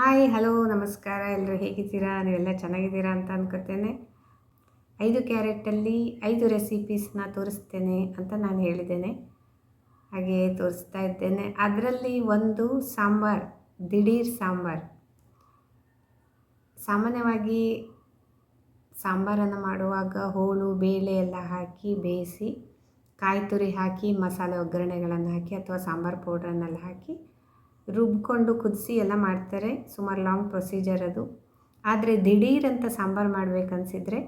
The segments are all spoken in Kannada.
ಹಾಯ್ ಹಲೋ ನಮಸ್ಕಾರ. ಎಲ್ಲರೂ ಹೇಗಿದ್ದೀರಾ? ನೀವೆಲ್ಲ ಚೆನ್ನಾಗಿದ್ದೀರಾ ಅಂತ ಅನ್ಕೋತೇನೆ. ಐದು ಕ್ಯಾರೆಟಲ್ಲಿ ಐದು ರೆಸಿಪೀಸ್ನ ತೋರಿಸ್ತೇನೆ ಅಂತ ನಾನು ಹೇಳಿದ್ದೇನೆ. ಹಾಗೆ ತೋರಿಸ್ತಾ ಇದ್ದೇನೆ. ಅದರಲ್ಲಿ ಒಂದು ಸಾಂಬಾರ್, ದಿಢೀರ್ ಸಾಂಬಾರ್. ಸಾಮಾನ್ಯವಾಗಿ ಸಾಂಬಾರನ್ನು ಮಾಡುವಾಗ ಹೋಳು, ಬೇಳೆ ಎಲ್ಲ ಹಾಕಿ ಬೇಯಿಸಿ, ಕಾಯಿ ತುರಿ ಹಾಕಿ ಮಸಾಲೆ ಒಗ್ಗರಣೆಗಳನ್ನು ಹಾಕಿ ಅಥವಾ ಸಾಂಬಾರು ಪೌಡ್ರನ್ನೆಲ್ಲ ಹಾಕಿ ರುಬ್ಕೊಂಡು ಕುದಿಸಿ ಎಲ್ಲ ಮಾಡ್ತಾರೆ. ಸುಮಾರು ಲಾಂಗ್ ಪ್ರೊಸೀಜರ್ ಅದು. ಆದರೆ ದಿಢೀರಂತ ಸಾಂಬಾರು ಮಾಡಬೇಕನ್ಸಿದ್ರೆ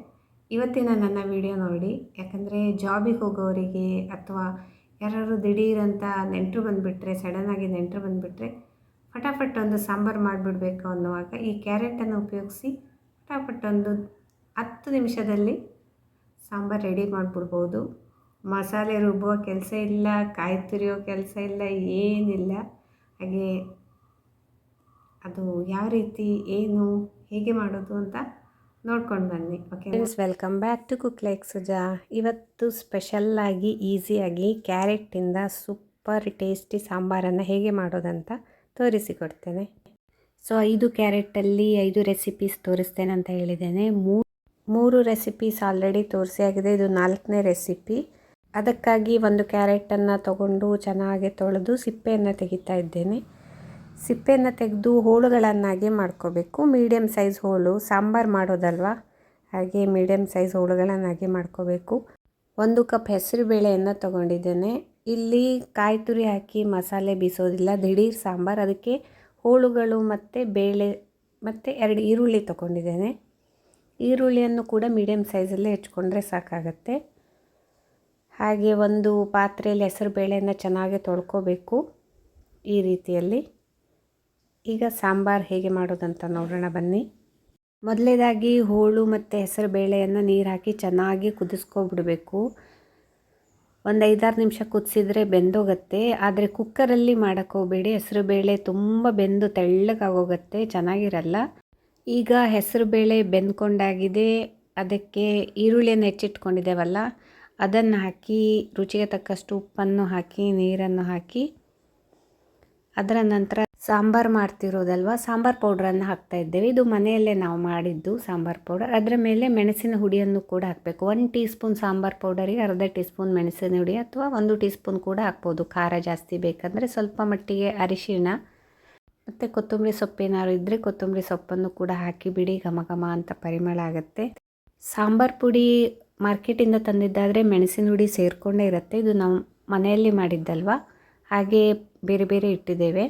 ಇವತ್ತಿನ ನನ್ನ ವಿಡಿಯೋ ನೋಡಿ. ಯಾಕಂದರೆ ಜಾಬಿಗೆ ಹೋಗೋರಿಗೆ ಅಥವಾ ಯಾರಾದ್ರು ದಿಢೀರಂತ ನೆಂಟರು ಬಂದುಬಿಟ್ರೆ ಸಡನ್ನಾಗಿ ನೆಂಟರು ಬಂದುಬಿಟ್ರೆ ಫಟಾಫಟ್ ಒಂದು ಸಾಂಬಾರು ಮಾಡಿಬಿಡ್ಬೇಕು ಅನ್ನುವಾಗ ಈ ಕ್ಯಾರೆಟನ್ನು ಉಪಯೋಗಿಸಿ ಫಟಾಫಟ್ ಒಂದು ಹತ್ತು ನಿಮಿಷದಲ್ಲಿ ಸಾಂಬಾರು ರೆಡಿ ಮಾಡಿಬಿಡ್ಬೋದು. ಮಸಾಲೆ ರುಬ್ಬುವ ಕೆಲಸ ಇಲ್ಲ ಕಾಯಿ ತುರಿಯೋ ಕೆಲಸ ಇಲ್ಲ, ಏನಿಲ್ಲ. ಹಾಗೆ ಅದು ಯಾವ ರೀತಿ, ಏನು, ಹೇಗೆ ಮಾಡೋದು ಅಂತ ನೋಡ್ಕೊಂಡು ಬನ್ನಿ okay friends welcome back to cook like Suja ಇವತ್ತು ಸ್ಪೆಷಲ್ಲಾಗಿ ಈಸಿಯಾಗಿ ಕ್ಯಾರೆಟಿಂದ ಸೂಪರ್ ಟೇಸ್ಟಿ ಸಾಂಬಾರನ್ನು ಹೇಗೆ ಮಾಡೋದಂತ ತೋರಿಸಿಕೊಡ್ತೇನೆ ಸೊ ಐದು ಕ್ಯಾರೆಟಲ್ಲಿ ಐದು ರೆಸಿಪೀಸ್ ತೋರಿಸ್ತೇನೆ ಅಂತ ಹೇಳಿದ್ದೇನೆ. ಮೂರು ಮೂರು ರೆಸಿಪೀಸ್ ಆಲ್ರೆಡಿ ತೋರಿಸಿ ಆಗಿದೆ. ಇದು ನಾಲ್ಕನೇ ರೆಸಿಪಿ ಅದಕ್ಕಾಗಿ ಒಂದು ಕ್ಯಾರೆಟನ್ನು ತಗೊಂಡು ಚೆನ್ನಾಗಿ ತೊಳೆದು ಸಿಪ್ಪೆಯನ್ನು ತೆಗಿತಾ ಇದ್ದೇನೆ. ಸಿಪ್ಪೆಯನ್ನು ತೆಗೆದು ಹೋಳುಗಳನ್ನಾಗಿ ಮಾಡ್ಕೋಬೇಕು. ಮೀಡಿಯಮ್ ಸೈಜ್ ಹೋಳು, ಸಾಂಬಾರು ಮಾಡೋದಲ್ವ? ಹಾಗೆ ಮೀಡಿಯಮ್ ಸೈಜ್ ಹೋಳುಗಳನ್ನಾಗಿ ಮಾಡ್ಕೋಬೇಕು. ಒಂದು ಕಪ್ ಹೆಸರು ಬೇಳೆಯನ್ನು ತೊಗೊಂಡಿದ್ದೇನೆ. ಇಲ್ಲಿ ಕಾಯಿ ತುರಿ ಹಾಕಿ ಮಸಾಲೆ ಬೀಸೋದಿಲ್ಲ, ದಿಢೀರ್ ಸಾಂಬಾರು. ಅದಕ್ಕೆ ಹೋಳುಗಳು ಮತ್ತು ಬೇಳೆ, ಮತ್ತು ಎರಡು ಈರುಳ್ಳಿ ತೊಗೊಂಡಿದ್ದೇನೆ. ಈರುಳ್ಳಿಯನ್ನು ಕೂಡ ಮೀಡಿಯಮ್ ಸೈಜಲ್ಲೇ ಹೆಚ್ಕೊಂಡ್ರೆ ಸಾಕಾಗತ್ತೆ. ಹಾಗೆ ಒಂದು ಪಾತ್ರೆಯಲ್ಲಿ ಹೆಸರು ಬೇಳೆಯನ್ನು ಚೆನ್ನಾಗಿ ತೊಳ್ಕೋಬೇಕು ಈ ರೀತಿಯಲ್ಲಿ. ಈಗ ಸಾಂಬಾರು ಹೇಗೆ ಮಾಡೋದಂತ ನೋಡೋಣ ಬನ್ನಿ. ಮೊದಲೇದಾಗಿ ಹೋಳು ಮತ್ತು ಹೆಸರು ಬೇಳೆಯನ್ನು ನೀರು ಹಾಕಿ ಚೆನ್ನಾಗಿ ಕುದಿಸ್ಕೊಬಿಡಬೇಕು. ಒಂದು ಐದಾರು ನಿಮಿಷ ಕುದಿಸಿದ್ರೆ ಬೆಂದೋಗುತ್ತೆ. ಆದರೆ ಕುಕ್ಕರಲ್ಲಿ ಮಾಡೋಕ್ಕೋಗ್ಬೇಡಿ ಹೆಸರು ಬೇಳೆ ತುಂಬ ಬೆಂದು ತೆಳ್ಳಗಾಗೋಗುತ್ತೆ, ಚೆನ್ನಾಗಿರಲ್ಲ. ಈಗ ಹೆಸರು ಬೇಳೆ ಬೆಂದ್ಕೊಂಡಾಗಿದೆ. ಅದಕ್ಕೆ ಈರುಳ್ಳಿಯನ್ನು ಹೆಚ್ಚಿಟ್ಕೊಂಡಿದ್ದೇವಲ್ಲ ಅದನ್ನು ಹಾಕಿ, ರುಚಿಗೆ ತಕ್ಕಷ್ಟು ಉಪ್ಪನ್ನು ಹಾಕಿ, ನೀರನ್ನು ಹಾಕಿ, ಅದರ ನಂತರ ಸಾಂಬಾರು ಮಾಡ್ತಿರೋದಲ್ವ? ಸಾಂಬಾರು ಪೌಡ್ರನ್ನು ಹಾಕ್ತಾ ಇದ್ದೇವೆ. ಇದು ಮನೆಯಲ್ಲೇ ನಾವು ಮಾಡಿದ್ದು ಸಾಂಬಾರು ಪೌಡರ್. ಅದರ ಮೇಲೆ ಮೆಣಸಿನ ಹುಡಿಯನ್ನು ಕೂಡ ಹಾಕಬೇಕು. ಒನ್ ಟೀ ಸ್ಪೂನ್ ಸಾಂಬಾರು ಪೌಡರಿಗೆ ಅರ್ಧ ಟೀ ಸ್ಪೂನ್ ಮೆಣಸಿನ ಹುಡಿ ಅಥವಾ ಒಂದು ಟೀ ಸ್ಪೂನ್ ಕೂಡ ಹಾಕ್ಬೋದು. ಖಾರ ಜಾಸ್ತಿ ಬೇಕಂದರೆ ಸ್ವಲ್ಪ ಮಟ್ಟಿಗೆ ಅರಿಶಿಣ ಮತ್ತು ಕೊತ್ತಂಬರಿ ಸೊಪ್ಪೇನಾದ್ರು ಇದ್ದರೆ ಕೊತ್ತಂಬರಿ ಸೊಪ್ಪನ್ನು ಕೂಡ ಹಾಕಿ ಬಿಡಿ. ಘಮ ಘಮ ಅಂತ ಪರಿಮಳ ಆಗುತ್ತೆ. ಸಾಂಬಾರು ಪುಡಿ ಮಾರ್ಕೆಟಿಂದ ತಂದಿದ್ದಾದರೆ ಮೆಣಸಿನ ಹುಡಿ ಸೇರಿಕೊಂಡೇ ಇರುತ್ತೆ. ಇದು ನಾವು ಮನೆಯಲ್ಲಿ ಮಾಡಿದ್ದಲ್ವ? ಹಾಗೆ ಬೇರೆ ಬೇರೆ ಇಟ್ಟಿದ್ದೇವೆ.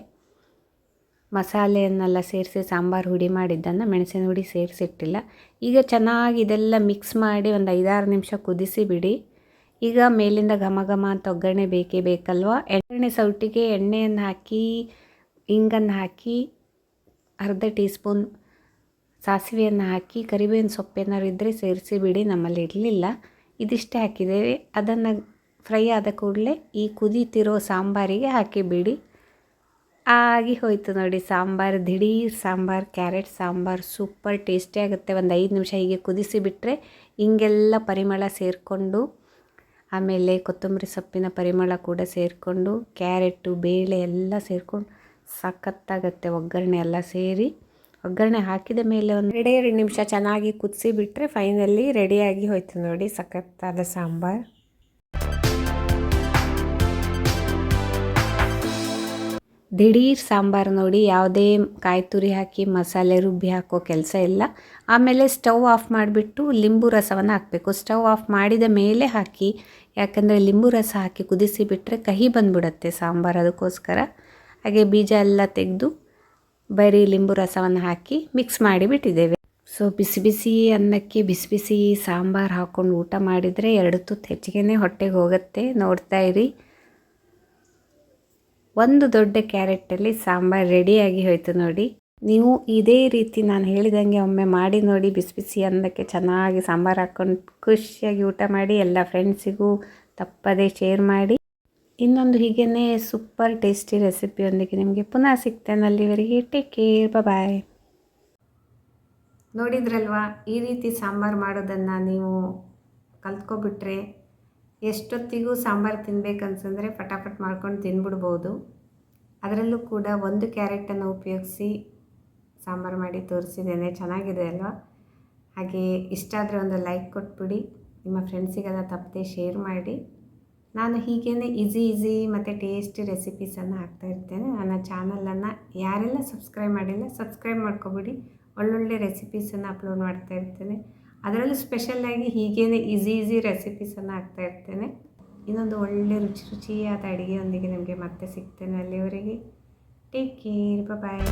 ಮಸಾಲೆಯನ್ನೆಲ್ಲ ಸೇರಿಸಿ ಸಾಂಬಾರು ಹುಡಿ ಮಾಡಿದ್ದನ್ನು ಮೆಣಸಿನ ಹುಡಿ ಸೇರಿಸಿಟ್ಟಿಲ್ಲ. ಈಗ ಚೆನ್ನಾಗಿ ಇದೆಲ್ಲ ಮಿಕ್ಸ್ ಮಾಡಿ ಒಂದು ಐದಾರು ನಿಮಿಷ ಕುದಿಸಿ ಬಿಡಿ ಈಗ ಮೇಲಿಂದ ಘಮ ಘಮ ಅಂತ ಒಗ್ಗರಣೆ ಬೇಕೇ ಬೇಕಲ್ವ? ಎಣ್ಣೆ ಸೌಟಿಗೆ ಎಣ್ಣೆಯನ್ನು ಹಾಕಿ ಇಂಗನ್ನು ಹಾಕಿ ಅರ್ಧ ಟೀ ಸ್ಪೂನ್ ಸಾಸಿವೆಯನ್ನು ಹಾಕಿ, ಕರಿಬೇವಿನ ಸೊಪ್ಪೇನಾದ್ರು ಇದ್ದರೆ ಸೇರಿಸಿ ಬಿಡಿ, ನಮ್ಮಲ್ಲಿ ಇರಲಿಲ್ಲ. ಇದಿಷ್ಟೇ ಹಾಕಿದ್ದೇವೆ. ಅದನ್ನು ಫ್ರೈ ಆದ ಕೂಡಲೇ ಈ ಕುದೀತಿರೋ ಸಾಂಬಾರಿಗೆ ಹಾಕಿಬಿಡಿ. ಆಗಿ ಹೋಯಿತು ನೋಡಿ ಸಾಂಬಾರು, ದಿಢೀರ್ sambar, carrot sambar, super tasty ಆಗುತ್ತೆ. ಒಂದು ಐದು ನಿಮಿಷ ಹೀಗೆ ಕುದಿಸಿ ಬಿಟ್ಟರೆ ಹಿಂಗೆಲ್ಲ ಪರಿಮಳ ಸೇರಿಕೊಂಡು, ಆಮೇಲೆ ಕೊತ್ತಂಬರಿ ಸೊಪ್ಪಿನ ಪರಿಮಳ ಕೂಡ ಸೇರಿಕೊಂಡು, ಕ್ಯಾರೆಟು, ಬೇಳೆ ಎಲ್ಲ ಸೇರಿಕೊಂಡು, ಸಖತ್ತಾಗತ್ತೆ ಒಗ್ಗರಣೆ ಎಲ್ಲ ಸೇರಿ. ಒಗ್ಗರಣೆ ಹಾಕಿದ ಮೇಲೆ ಒಂದು ಎರಡೇ ಎರಡು ನಿಮಿಷ ಚೆನ್ನಾಗಿ ಕುದಿಸಿ ಬಿಟ್ಟರೆ ಫೈನಲಿ ರೆಡಿಯಾಗಿ ಹೋಯ್ತು ನೋಡಿ ಸಖತ್ತಾದ ಸಾಂಬಾರು. ದಿಢೀರ್ ಸಾಂಬಾರು ನೋಡಿ, ಯಾವುದೇ ಕಾಯಿ ತುರಿ ಹಾಕಿ ಮಸಾಲೆ ರುಬ್ಬಿ ಹಾಕೋ ಕೆಲಸ ಇಲ್ಲ. ಆಮೇಲೆ ಸ್ಟವ್ ಆಫ್ ಮಾಡಿಬಿಟ್ಟು ಲಿಂಬು ರಸವನ್ನು ಹಾಕಬೇಕು. ಸ್ಟವ್ ಆಫ್ ಮಾಡಿದ ಮೇಲೆ ಹಾಕಿ, ಯಾಕಂದರೆ ಲಿಂಬು ರಸ ಹಾಕಿ ಕುದಿಸಿ ಬಿಟ್ಟರೆ ಕಹಿ ಬಂದ್ಬಿಡುತ್ತೆ ಸಾಂಬಾರು ಅದಕ್ಕೋಸ್ಕರ. ಹಾಗೆ ಬೀಜ ಎಲ್ಲ ತೆಗೆದು ಬರೀ ಲಿಂಬು ರಸವನ್ನು ಹಾಕಿ ಮಿಕ್ಸ್ ಮಾಡಿಬಿಟ್ಟಿದ್ದೇವೆ ಸೊ ಬಿಸಿ ಬಿಸಿ ಅನ್ನಕ್ಕೆ ಬಿಸಿ ಬಿಸಿ ಸಾಂಬಾರು ಹಾಕ್ಕೊಂಡು ಊಟ ಮಾಡಿದರೆ ಎರಡು ತುತ್ತು ಹೆಚ್ಚಿಗೆ ಹೊಟ್ಟೆಗೆ ಹೋಗುತ್ತೆ. ನೋಡ್ತಾ ಇರಿ. ಒಂದು ದೊಡ್ಡ ಕ್ಯಾರೆಟಲ್ಲಿ ಸಾಂಬಾರು ರೆಡಿಯಾಗಿ ಹೋಯಿತು ನೋಡಿ. ನೀವು ಇದೇ ರೀತಿ ನಾನು ಹೇಳಿದಂಗೆ ಒಮ್ಮೆ ಮಾಡಿ ನೋಡಿ, ಬಿಸಿ ಬಿಸಿ ಅನ್ನಕ್ಕೆ ಚೆನ್ನಾಗಿ ಸಾಂಬಾರು ಹಾಕ್ಕೊಂಡು ಖುಷಿಯಾಗಿ ಊಟ ಮಾಡಿ, ಎಲ್ಲ ಫ್ರೆಂಡ್ಸಿಗೂ ತಪ್ಪದೇ ಶೇರ್ ಮಾಡಿ. ಇನ್ನೊಂದು ಹೀಗೇ ಸೂಪರ್ ಟೇಸ್ಟಿ ರೆಸಿಪಿಯೊಂದಿಗೆ ನಿಮಗೆ ಪುನಃ ಸಿಗ್ತೇನೆ ಅಲ್ಲಿವರೆಗೆ ಟೇಕ್ ಕೇರ್ ಬಾಯ್ ನೋಡಿದ್ರಲ್ವಾ, ಈ ರೀತಿ ಸಾಂಬಾರು ಮಾಡೋದನ್ನು ನೀವು ಕಲ್ತ್ಕೊಬಿಟ್ರೆ ಎಷ್ಟೊತ್ತಿಗೂ ಸಾಂಬಾರು ತಿನ್ಬೇಕನ್ಸಂದರೆ ಪಟಾಪಟ್ ಮಾಡ್ಕೊಂಡು ತಿನ್ಬಿಡ್ಬೋದು. ಅದರಲ್ಲೂ ಕೂಡ ಒಂದು ಕ್ಯಾರೆಟನ್ನು ಉಪಯೋಗಿಸಿ ಸಾಂಬಾರು ಮಾಡಿ ತೋರಿಸಿದ್ದೇನೆ, ಚೆನ್ನಾಗಿದೆ ಅಲ್ವಾ? ಹಾಗೆ ಇಷ್ಟ ಆದರೆ ಒಂದು ಲೈಕ್ ಕೊಟ್ಬಿಡಿ, ನಿಮ್ಮ ಫ್ರೆಂಡ್ಸಿಗೆಲ್ಲ ತಪ್ಪದೆ ಶೇರ್ ಮಾಡಿ. ನಾನು ಹೀಗೇ ಈಸಿ ಈಸಿ ಮತ್ತು ಟೇಸ್ಟಿ ರೆಸಿಪೀಸನ್ನು ಹಾಕ್ತಾ ಇರ್ತೇನೆ. ನನ್ನ ಚಾನಲನ್ನು ಯಾರೆಲ್ಲ ಸಬ್ಸ್ಕ್ರೈಬ್ ಮಾಡಿಲ್ಲ ಸಬ್ಸ್ಕ್ರೈಬ್ ಮಾಡ್ಕೊಬಿಡಿ. ಒಳ್ಳೊಳ್ಳೆ ರೆಸಿಪೀಸನ್ನು ಅಪ್ಲೋಡ್ ಮಾಡ್ತಾ ಇರ್ತೇನೆ. ಅದರಲ್ಲೂ ಸ್ಪೆಷಲ್ಲಾಗಿ ಹೀಗೇ ಈಸಿ ಈಸಿ ರೆಸಿಪೀಸನ್ನು ಹಾಕ್ತಾ ಇರ್ತೇನೆ. ಇನ್ನೊಂದು ಒಳ್ಳೆ ರುಚಿ ರುಚಿಯಾದ ಅಡುಗೆಯೊಂದಿಗೆ ನಿಮಗೆ ಮತ್ತೆ ಸಿಗ್ತೇನೆ ಅಲ್ಲಿವರೆಗೆ. Take care bye